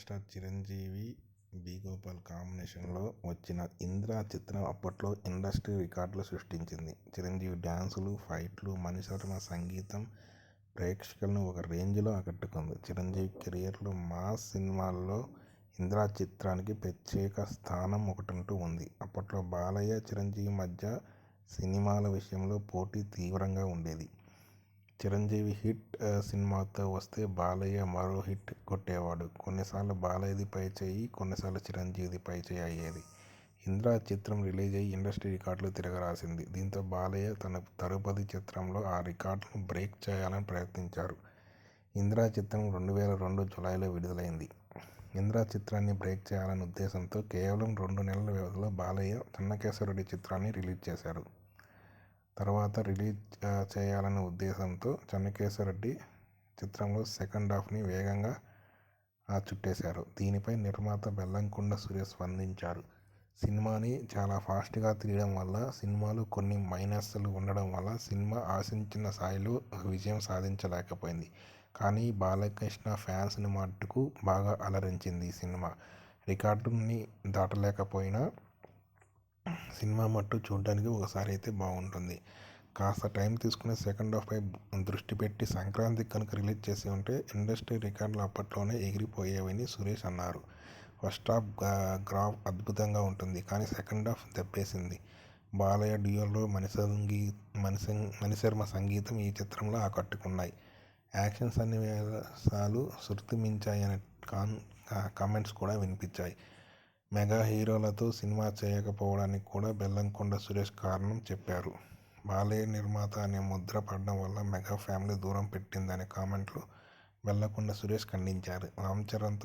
Megastar Chiranjeevi బి.గోపాల్ కాంబినేషన్లో వచ్చిన 'ఇంద్ర' చిత్రం అప్పట్లో ఇండస్ట్రీ రికార్డులు సృష్టించింది. చిరంజీవి డ్యాన్సులు ఫైట్లు, మణిశర్మ సంగీతం ప్రేక్షకులను ఒక రేంజ్లో ఆకట్టుకుంది. చిరంజీవి కెరియర్లో మాస్ సినిమాల్లో 'ఇంద్ర' చిత్రానికి ప్రత్యేక స్థానం ఒకటంటూ ఉంది. అప్పట్లో బాలయ్య, చిరంజీవి మధ్య సినిమాల విషయంలో పోటీ తీవ్రంగా ఉండేది. చిరంజీవి హిట్ సినిమాతో వస్తే బాలయ్య మరో హిట్ కొట్టేవాడు. కొన్నిసార్లు బాలయ్యది పైచేయి, కొన్నిసార్లు చిరంజీవిది పైచేయి అయ్యేది. 'ఇంద్ర' చిత్రం రిలీజై ఇండస్ట్రీ రికార్డులు తిరగరాసింది. దీంతో బాలయ్య తన తదుపరి చిత్రంలో ఆ రికార్డును బ్రేక్ చేయాలని ప్రయత్నించారు. 'ఇంద్ర' చిత్రం రెండు వేల రెండు జూలైలో విడుదలైంది. 'ఇంద్ర' చిత్రాన్ని బ్రేక్ చేయాలనే ఉద్దేశంతో కేవలం రెండు నెలల వ్యవధిలో బాలయ్య 'చెన్నకేశవరెడ్డి' చిత్రాన్ని రిలీజ్ చేశారు. తర్వాత రిలీజ్ చేయాలనే ఉద్దేశంతో 'చెన్నకేశవరెడ్డి' చిత్రంలో సెకండ్ హాఫ్ని వేగంగా చుట్టేశారు. దీనిపై నిర్మాత బెల్లంకొండ సూర్య స్పందించారు. సినిమాని చాలా ఫాస్ట్గా తీయడం వల్ల, సినిమాలో కొన్ని మైనస్లు ఉండడం వల్ల సినిమా ఆశించిన స్థాయిలో విజయం సాధించలేకపోయింది. కానీ బాలకృష్ణ ఫ్యాన్స్ని మట్టుకు బాగా అలరించింది ఈ సినిమా. రికార్డుని దాటలేకపోయినా సినిమా మట్టుకు చూడ్డానికి అయితే బాగుంటుంది కాస్త టైం తీసుకుని పై దృష్టి పెట్టి సంక్రాంతికి కనుక రిలీజ్ చేసి ఉంటే ఇండస్ట్రీ రికార్డులు అప్పట్లోనే ఎగిరిపోయేవని సురేష్ అన్నారు. ఫస్ట్ హాఫ్ గ్రాఫ్ అద్భుతంగా ఉంటుంది. కానీ సెకండ్ హాఫ్ దెబ్బేసింది. బాలయ్య డ్యూయెట్లో మణిశర్మ సంగీతం ఈ చిత్రంలో ఆకట్టుకున్నాయి. యాక్షన్ సన్నివేశాలు కాన్ కామెంట్స్ కూడా వినిపించాయి. మెగా హీరోలతో సినిమా చేయకపోవడానికి కూడా బెల్లంకొండ సురేష్ కారణం చెప్పారు. బాలయ్య నిర్మాత అనే ముద్ర పడడం వల్ల మెగా ఫ్యామిలీ దూరం పెట్టిందనే కామెంట్లు బెల్లంకొండ సురేష్ ఖండించారు. రామ్ చరణ్తో